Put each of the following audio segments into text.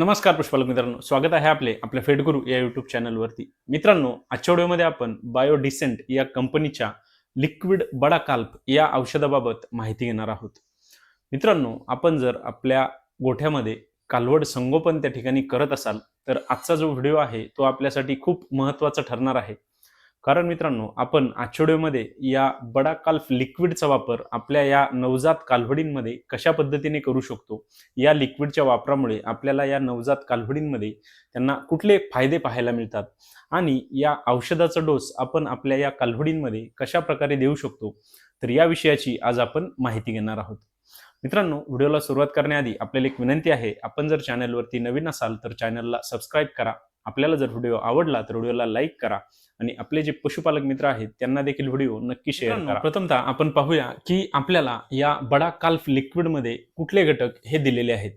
नमस्कार पुष्पालक मित्रांनो. स्वागत आहे आपले आपल्या फेडगुरू या युट्यूब चॅनलवरती मित्रांनो आजच्या व्हिडिओमध्ये आपण बायोडिसेंट या कंपनीच्या लिक्विड बडा काल्प या औषधाबाबत माहिती घेणार आहोत. मित्रांनो आपण जर आपल्या गोठ्यामध्ये कालवड संगोपन त्या ठिकाणी करत असाल तर आजचा जो व्हिडिओ आहे तो आपल्यासाठी खूप महत्त्वाचा ठरणार आहे. कारण मित्रांनो आपण आजच्या व्हिडिओमध्ये या बडा काल्फ लिक्विडचा वापर आपल्या या नवजात कालवडींमध्ये कशा पद्धतीने करू शकतो? या लिक्विडच्या वापरामुळे आपल्याला या नवजात कालवडींमध्ये त्यांना कुठले फायदे पाहायला मिळतात? आणि या औषधाचा डोस आपण आपल्या या कालवडींमध्ये कशा प्रकारे देऊ शकतो? तर या विषयाची आज आपण माहिती घेणार आहोत. मित्रांनो व्हिडिओला सुरुवात करण्याआधी आपल्याला एक विनंती आहे आपण जर चॅनलवरती नवीन असाल तर चॅनलला सबस्क्राईब करा. आपल्याला जर व्हिडिओ आवडला तर व्हिडिओला लाईक करा आणि आपले जे पशुपालक मित्र आहेत त्यांना देखील व्हिडिओ नक्की शेअर करा. प्रथमतः आपण पाहूया की आपल्याला या बडा काल्फ लिक्विडमध्ये कुठले घटक हे दिलेले आहेत.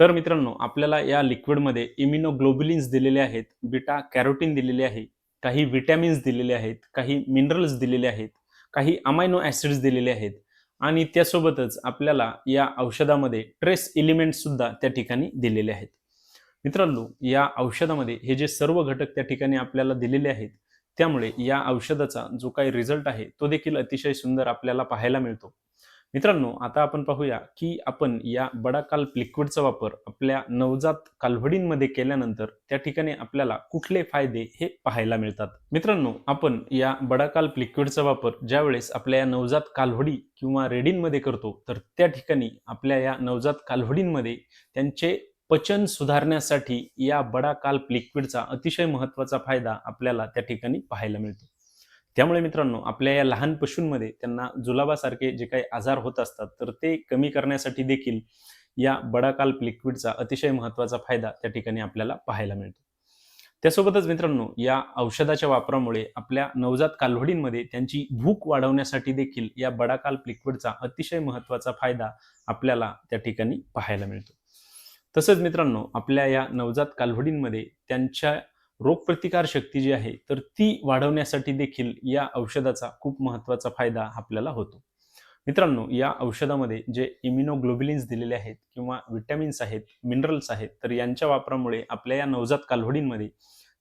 तर मित्रांनो आपल्याला या लिक्विडमध्ये इम्युनोग्लोबुलिन्स दिलेले आहेत बिटा कॅरोटीन दिलेले आहे काही विटॅमिन्स दिलेले आहेत काही मिनरल्स दिलेले आहेत काही अमायनो ॲसिड्स दिलेले आहेत. आणि त्यासोबतच आपल्याला या औषधामध्ये ट्रेस एलिमेंट सुद्धा त्या ठिकाणी दिलेले आहेत. मित्रांनो या औषधामध्ये हे जे सर्व घटक त्या ठिकाणी आपल्याला दिलेले आहेत त्यामुळे या औषधाचा जो काही रिझल्ट आहे तो देखील अतिशय सुंदर आपल्याला पाहायला मिळतो. मित्रांनो आता आपण पाहूया की आपण या बडाकाल लिक्विडचा वापर आपल्या नवजात कालवडींमध्ये केल्यानंतर त्या ठिकाणी आपल्याला कुठले फायदे हे पाहायला मिळतात? मित्रांनो आपण या बडाकाल लिक्विडचा वापर ज्यावेळेस आपल्या या नवजात कालवडी किंवा रेडींमध्ये करतो तर त्या ठिकाणी आपल्या या नवजात कालवडींमध्ये त्यांचे पचन सुधारण्यासाठी या बडाकाल लिक्विडचा अतिशय महत्त्वाचा फायदा आपल्याला त्या ठिकाणी पाहायला मिळतो. त्यामुळे मित्रांनो आपल्या या लहान पशूंमध्ये त्यांना जुलाबासारखे जे काही आजार होत असतात तर ते कमी करण्यासाठी देखील या बडाकाल्प लिक्विडचा अतिशय महत्त्वाचा फायदा त्या ठिकाणी आपल्याला पाहायला मिळतो. त्यासोबतच मित्रांनो या औषधाच्या वापरामुळे आपल्या नवजात कालवडींमध्ये त्यांची भूक वाढवण्यासाठी देखील या बडाकाल्प लिक्विडचा अतिशय महत्त्वाचा फायदा आपल्याला त्या ठिकाणी पाहायला मिळतो. तसंच मित्रांनो आपल्या या नवजात कालवडींमध्ये त्यांच्या रोगप्रतिकार शक्ती जी आहे तर ती वाढवण्यासाठी देखील या औषधाचा खूप महत्त्वाचा फायदा आपल्याला होतो. मित्रांनो या औषधामध्ये जे इम्युनोग्लोबिलिन्स दिलेले आहेत किंवा विटॅमिन्स आहेत मिनरल्स आहेत तर यांच्या वापरामुळे आपल्या या नवजात कालवडींमध्ये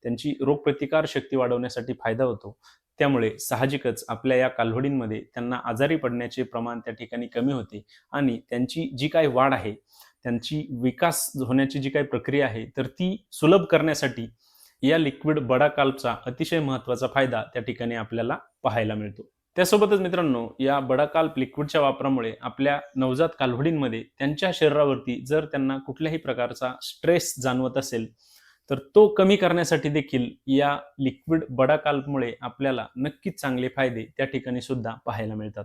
त्यांची रोगप्रतिकार शक्ती वाढवण्यासाठी फायदा होतो. त्यामुळे साहजिकच आपल्या या कालवडींमध्ये त्यांना आजारी पडण्याचे प्रमाण त्या ठिकाणी कमी होते आणि त्यांची जी काय वाढ आहे त्यांची विकास होण्याची जी काही प्रक्रिया आहे तर ती सुलभ करण्यासाठी या लिक्विड बडा काल्पचा अतिशय महत्त्वाचा फायदा त्या ठिकाणी आपल्याला पाहायला मिळतो. त्यासोबतच मित्रांनो या बडा काल्प लिक्विडच्या वापरामुळे आपल्या नवजात कालवडींमध्ये त्यांच्या शरीरावरती जर त्यांना कुठल्याही प्रकारचा स्ट्रेस जाणवत असेल तर तो कमी करण्यासाठी देखील या लिक्विड बडा काल्पमुळे आपल्याला नक्कीच चांगले फायदे त्या ठिकाणी सुद्धा पाहायला मिळतात.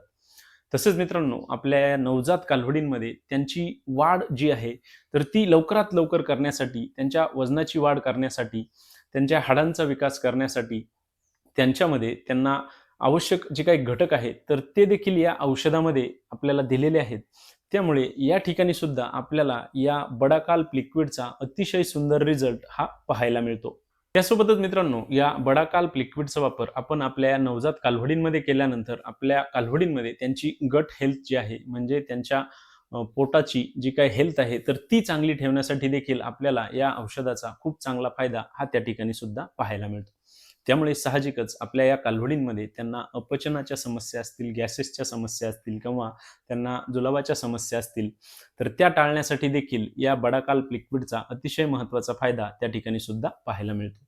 तसेच मित्रांनो आपल्या या नवजात कालवडींमध्ये त्यांची वाढ जी आहे तर ती लवकरात लवकर करण्यासाठी त्यांच्या वजनाची वाढ करण्यासाठी त्यांच्या हाडांचा विकास करण्यासाठी त्यांच्यामध्ये त्यांना आवश्यक जे काही घटक आहेत तर ते देखील या औषधामध्ये आपल्याला दिलेले आहेत. त्यामुळे या ठिकाणी सुद्धा आपल्याला या बडाकाल लिक्विडचा अतिशय सुंदर रिझल्ट हा पाहायला मिळतो. त्यासोबतच मित्रांनो या बडाकाल लिक्विडचा वापर आपण आपल्या या नवजात कालवडींमध्ये केल्यानंतर आपल्या कालवडींमध्ये त्यांची गट हेल्थ जी आहे म्हणजे त्यांच्या पोटाची जी काही हेल्थ आहे तर ती चांगली ठेवण्यासाठी देखील आपल्याला या औषधाचा खूप चांगला फायदा हा त्या ठिकाणी सुद्धा पाहायला मिळतो. त्यामुळे साहजिकच आपल्या या कालवडींमध्ये त्यांना अपचनाच्या समस्या असतील गॅसेसच्या समस्या असतील किंवा त्यांना जुलाबाच्या समस्या असतील तर त्या टाळण्यासाठी देखील या बडाकाल्प लिक्विडचा अतिशय महत्त्वाचा फायदा त्या ठिकाणी सुद्धा पाहायला मिळतो.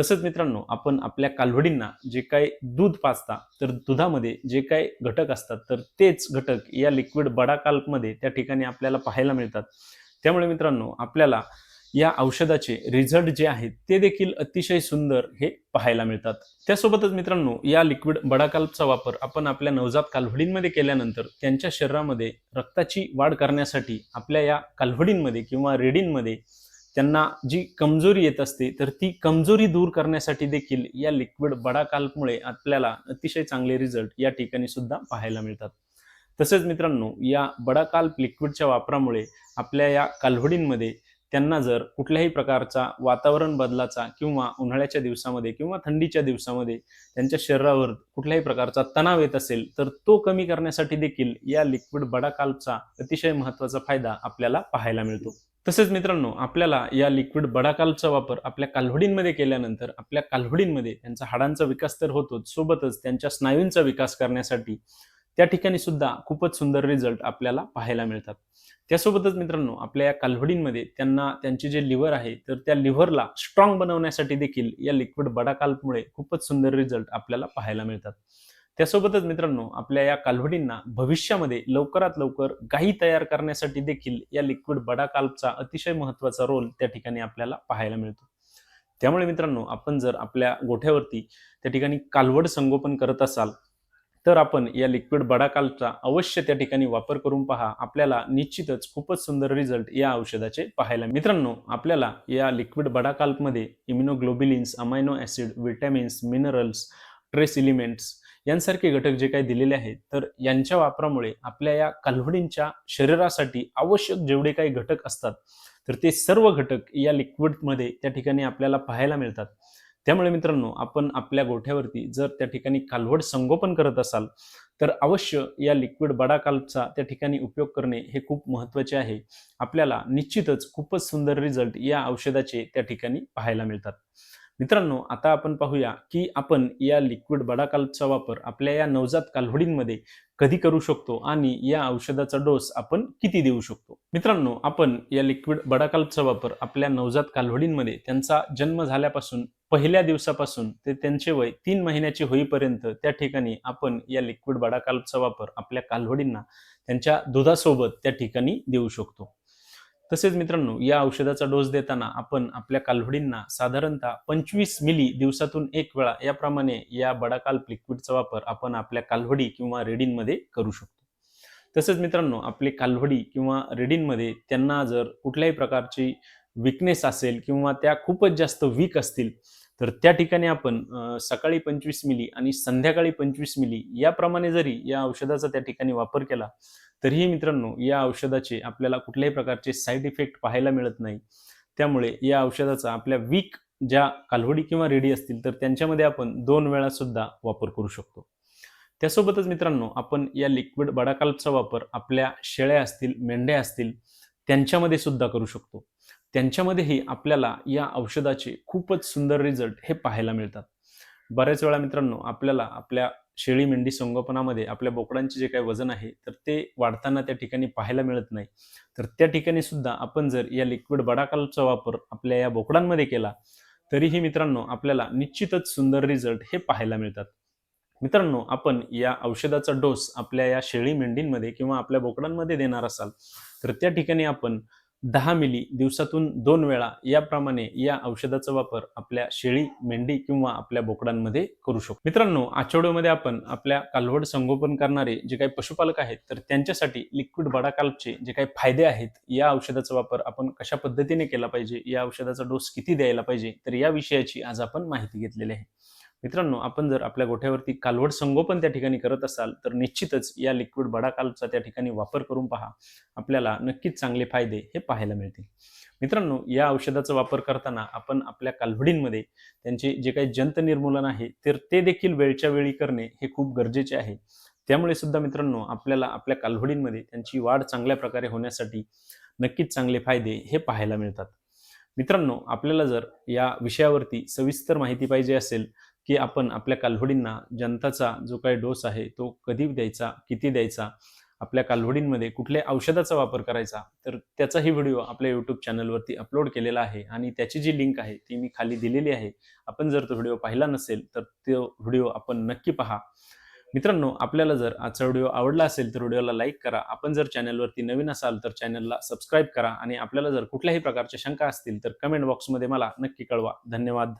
तसंच मित्रांनो आपण आपल्या कालवडींना जे काही दूध पाजता तर दुधामध्ये जे काही घटक असतात तर तेच घटक या लिक्विड बडाकाल्पमध्ये त्या ठिकाणी आपल्याला पाहायला मिळतात. त्यामुळे मित्रांनो आपल्याला या औषधाचे रिझल्ट जे आहेत ते देखील अतिशय सुंदर हे पाहायला मिळतात. त्यासोबतच मित्रांनो या लिक्विड बडाकाल्पचा वापर आपण आपल्या नवजात कालवडींमध्ये केल्यानंतर त्यांच्या शरीरामध्ये रक्ताची वाढ करण्यासाठी आपल्या या कालवडींमध्ये किंवा रेडींमध्ये त्यांना जी कमजोरी येत असते तर ती कमजोरी दूर करण्यासाठी देखील या लिक्विड बडाकाल्पमुळे आपल्याला अतिशय चांगले रिझल्ट या ठिकाणी सुद्धा पाहायला मिळतात. तसेच मित्रांनो या बडाकाल्प लिक्विडच्या वापरामुळे आपल्या या कालवडींमध्ये त्यांना जर कुठल्याही प्रकारचा वातावरण बदलाचा किंवा उन्हाळ्याच्या दिवसामध्ये किंवा थंडीच्या दिवसामध्ये त्यांच्या शरीरावर कुठल्याही प्रकारचा तणाव येत असेल तर तो कमी करण्यासाठी देखील या लिक्विड बडाकाल्पचा अतिशय महत्त्वाचा फायदा आपल्याला पाहायला मिळतो. तसेच मित्रांनो आपल्याला या लिक्विड बडाकालचा वापर आपल्या काल्होडींमध्ये केल्यानंतर आपल्या काल्होडींमध्ये त्यांचा हाडांचा विकास तर होतोच सोबतच त्यांच्या स्नायूंचा विकास करण्यासाठी त्या ठिकाणी सुद्धा खूपच सुंदर रिझल्ट आपल्याला पाहायला मिळतात. त्यासोबतच मित्रांनो आपल्या या कालवडींमध्ये त्यांना त्यांचे जे लिव्हर आहे तर त्या लिव्हरला स्ट्रॉंग बनवण्यासाठी देखील या लिक्विड बडाकाल्पमुळे खूपच सुंदर रिझल्ट आपल्याला पाहायला मिळतात. त्यासोबतच मित्रांनो आपल्या या कालवडींना भविष्यामध्ये लवकरात लवकर गाई तयार करण्यासाठी देखील या लिक्विड बडाकाल्पचा अतिशय महत्त्वाचा रोल त्या ठिकाणी आपल्याला पाहायला मिळतो. त्यामुळे मित्रांनो आपण जर आपल्या गोठ्यावरती त्या ठिकाणी कालवड संगोपन करत असाल तर आपण या लिक्विड बडाकालचा अवश्य त्या ठिकाणी वापर करून पहा. आपल्याला निश्चितच खूपच सुंदर रिझल्ट या औषधाचे पाहायला मित्रांनो आपल्याला या liquid बडाकाल्पमध्ये immunoglobulins amino acid vitamins minerals trace elements यांसारखे घटक जे काही दिलेले आहेत तर यांच्या वापरामुळे आपल्या या कालवडींच्या शरीरासाठी आवश्यक जेवढे काही घटक असतात तर ते सर्व घटक या लिक्विडमध्ये त्या ठिकाणी आपल्याला पाहायला मिळतात. त्यामुळे मित्रांनो आपण आपल्या गोठ्यावरती जर त्या ठिकाणी कालवड संगोपन करत असाल तर अवश्य या लिक्विड बडाकाल्पचा त्या ठिकाणी उपयोग करणे हे खूप महत्त्वाचे आहे. आपल्याला निश्चितच खूपच सुंदर रिझल्ट या औषधाचे त्या ठिकाणी पाहायला मिळतात. मित्रांनो आता आपण पाहूया की आपण या लिक्विड बडाकाल्पचा वापर आपल्या या नवजात कालवडींमध्ये कधी करू शकतो आणि या औषधाचा डोस आपण किती देऊ शकतो? मित्रांनो आपण या लिक्विड बडाकाल्पचा वापर आपल्या नवजात कालवडींमध्ये त्यांचा जन्म झाल्यापासून पहिल्या दिवसापासून ते त्यांचे वय तीन महिन्याचे होईपर्यंत त्या ठिकाणी आपण या लिक्विड बडाकाल्पचा वापर आपल्या कालवडींना त्यांच्या दुधासोबत त्या ठिकाणी देऊ शकतो. तसेच मित्रांनो या औषधाचा डोस देताना आपण आपल्या कालवडींना साधारणतः पंचवीस मिली दिवसातून एक वेळा याप्रमाणे या बडाकाल्प लिक्विडचा वापर आपण आपल्या कालवडी किंवा रेडींमध्ये करू शकतो. तसेच मित्रांनो आपली कालवडी किंवा रेडींमध्ये त्यांना जर कुठल्याही प्रकारची विकनेस असेल किंवा त्या खूपच जास्त वीक असतील तर त्या ठिकाणी आपण सकाळी पंचवीस मिली आणि संध्याकाळी पंचवीस मिली याप्रमाणे जरी या औषधाचा त्या ठिकाणी वापर केला तरीही मित्रांनो या औषधाचे आपल्याला कुठल्याही प्रकारचे साईड इफेक्ट पाहायला मिळत नाही. त्यामुळे या औषधाचा आपल्या वीक ज्या कालवडी किंवा रेडी असतील तर त्यांच्यामध्ये आपण दोन वेळा सुद्धा वापर करू शकतो. त्यासोबतच मित्रांनो आपण या लिक्विड बडाकाल्पचा वापर आपल्या शेळ्या असतील मेंढ्या असतील त्यांच्यामध्ये सुद्धा करू शकतो. त्यांच्यामध्येही आपल्याला या औषधाचे खूपच सुंदर रिझल्ट हे पाहायला मिळतात. बऱ्याच वेळा मित्रांनो आपल्याला आपल्या शेळी मेंढी संगोपनामध्ये आपल्या बोकडांचे जे काही वजन आहे तर ते वाढताना त्या ठिकाणी पाहायला मिळत नाही. तर त्या ठिकाणी सुद्धा आपण जर या लिक्विड बडाकालचा वापर आपल्या या बोकडांमध्ये केला तरीही मित्रांनो आपल्याला निश्चितच सुंदर रिझल्ट हे पाहायला मिळतात. मित्रांनो आपण या औषधाचा डोस आपल्या या शेळी मेंढींमध्ये किंवा आपल्या बोकडांमध्ये देणार असाल तर त्या ठिकाणी आपण दहा मिली दिवसातून दोन वेळा याप्रमाणे या औषधाचा वापर आपल्या शेळी मेंढी किंवा आपल्या बोकडांमध्ये करू शकतो. मित्रांनो आठवड्यामध्ये आपण आपल्या कालवड संगोपन करणारे जे काही पशुपालक आहेत तर त्यांच्यासाठी लिक्विड बडाकाल्पचे जे काही फायदे आहेत या औषधाचा वापर आपण कशा पद्धतीने केला पाहिजे या औषधाचा डोस किती द्यायला पाहिजे तर या विषयाची आज आपण माहिती घेतलेली आहे. मित्रांनो आपण जर आपल्या गोठ्यावरती कालवड संगोपन त्या ठिकाणी करत असाल तर निश्चितच या लिक्विड बडाकालचा त्या ठिकाणी वापर करून पहा. आपल्याला नक्कीच चांगले फायदे हे पाहायला मिळतील. मित्रांनो या औषधाचा वापर करताना आपण आपल्या कालवडींमध्ये त्यांचे जे काही जंत निर्मूलन आहे तर ते देखील वेळच्या वेळी करणे हे खूप गरजेचे आहे. त्यामुळे सुद्धा मित्रांनो आपल्याला आपल्या कालवडींमध्ये त्यांची वाढ चांगल्या प्रकारे होण्यासाठी नक्कीच चांगले फायदे हे पाहायला मिळतात. मित्रांनो आपल्याला जर या विषयावरती सविस्तर माहिती पाहिजे असेल की आपण आपल्या कालवडींना जनताचा जो काही डोस आहे तो कधी द्यायचा किती द्यायचा आपल्या कालवडींमध्ये कुठल्या औषधाचा वापर करायचा तर त्याचाही व्हिडिओ आपल्या यूट्यूब चॅनलवरती अपलोड केलेला आहे आणि त्याची जी लिंक आहे ती मी खाली दिलेली आहे. आपण जर तो व्हिडिओ पाहिला नसेल तर तो व्हिडिओ आपण नक्की पहा. मित्रांनो आपल्याला जर आजचा व्हिडिओ आवडला असेल तर व्हिडिओला लाईक करा. आपण जर चॅनलवरती नवीन असाल तर चॅनलला सबस्क्राईब करा आणि आपल्याला जर कुठल्याही प्रकारच्या शंका असतील तर कमेंट बॉक्समध्ये मला नक्की कळवा. धन्यवाद.